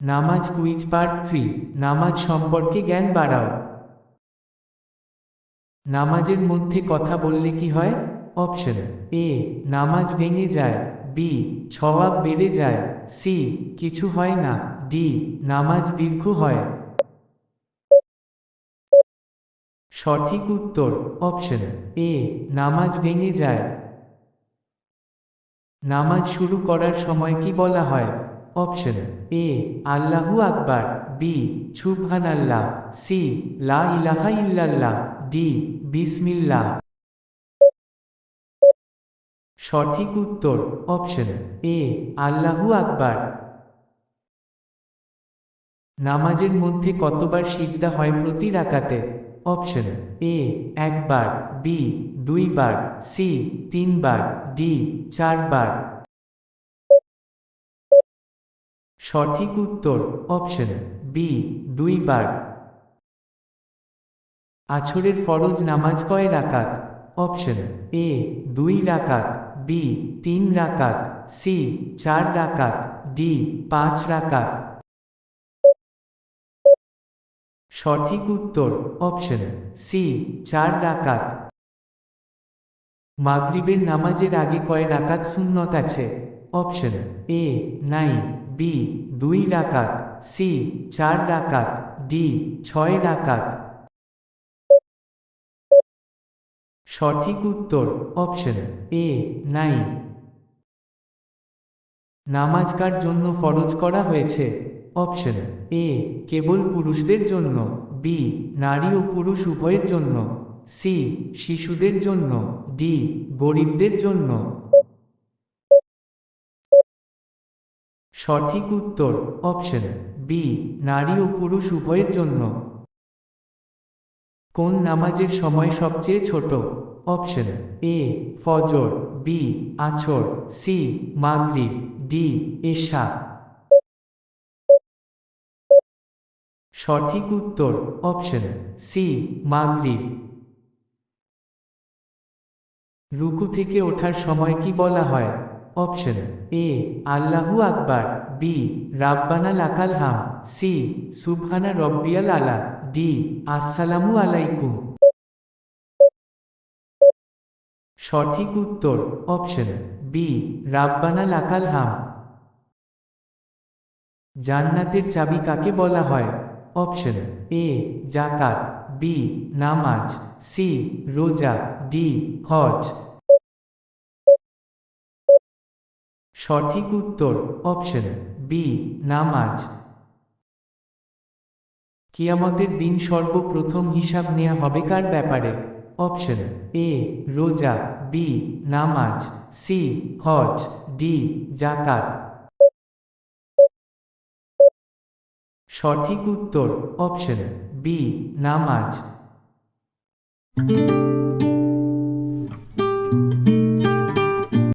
নামাজ quiz part three. নামাজ সম্পর্কে জ্ঞান বাড়াও। নামাজের মধ্যে কথা বললে কি হয়? অপশন এ, নামাজ ভেঙে যায়। বি ছওয়াব বেড়ে যায়। সি, কিছু হয় না। ডি, নামাজ দীর্ঘ হয়। সঠিক উত্তর, অপশন এ, নামাজ ভেঙে যায়। নামাজ শুরু করার সময় কি বলা হয়? অপশন এ আল্লাহু আকবার বি সুবহান আল্লাহ সি লা ইলাহা ইল্লাল্লাহ ডি বিসমিল্লাহ সঠিক উত্তর অপশন এ আল্লাহু আকবার নামাজের মধ্যে কতবার সিজদা হয় প্রতি রাকাতে? অপশন এ একবার বি দুইবার সি তিনবার ডি চারবার। সঠিক উত্তর অপশন বি, দুইবার। আছরের ফরজ নামাজ কয় রাকাত? অপশন এ, দুই রাকাত, বি, তিন রাকাত, সি, চার রাকাত, ডি, পাঁচ রাকাত। সঠিক উত্তর অপশন সি, চার রাকাত। মাগরিবের নামাজের আগে কয় রাকাত সুন্নত আছে? অপশন এ, নাই। বি দুই রাকাত সি চার রাকাত ডি ছয় রাকাত সঠিক উত্তর অপশন এ নাই নামাজ কার জন্য ফরজ করা হয়েছে? অপশন এ কেবল পুরুষদের জন্য। বি নারী ও পুরুষ উভয়ের জন্য। সি শিশুদের জন্য। ডি গরিবদের জন্য। সঠিক উত্তর অপশন বি, নারী ও পুরুষ উভয়ের জন্য। কোন নামাজের সময় সবচেয়ে ছোট? অপশন এ, ফজর, বি, আছর, সি, মাগরিব, ডি, এশা। সঠিক উত্তর অপশন সি, মাগরিব। রুকু থেকে ওঠার সময় কি বলা হয়? অপশন এ আল্লাহু আকবার বি রাব্বানা লাকাল হাম সি সুবহানা রব্বিয়াল আলা ডি আসসালামু আলাইকুম সঠিক উত্তর অপশন বি রাব্বানা লাকাল হাম জান্নাতের চাবি কাকে বলা হয়? অপশন এ জাকাত. বি নামাজ. সি রোজা. ডি হজ. সঠিক উত্তর অপশন বি নামাজ। কিয়ামতের দিন সর্বপ্রথম হিসাব নেওয়া হবে কার ব্যাপারে? অপশন এ রোজা। বি নামাজ। সি হজ। ডি জাকাত সঠিক উত্তর অপশন বি নামাজ।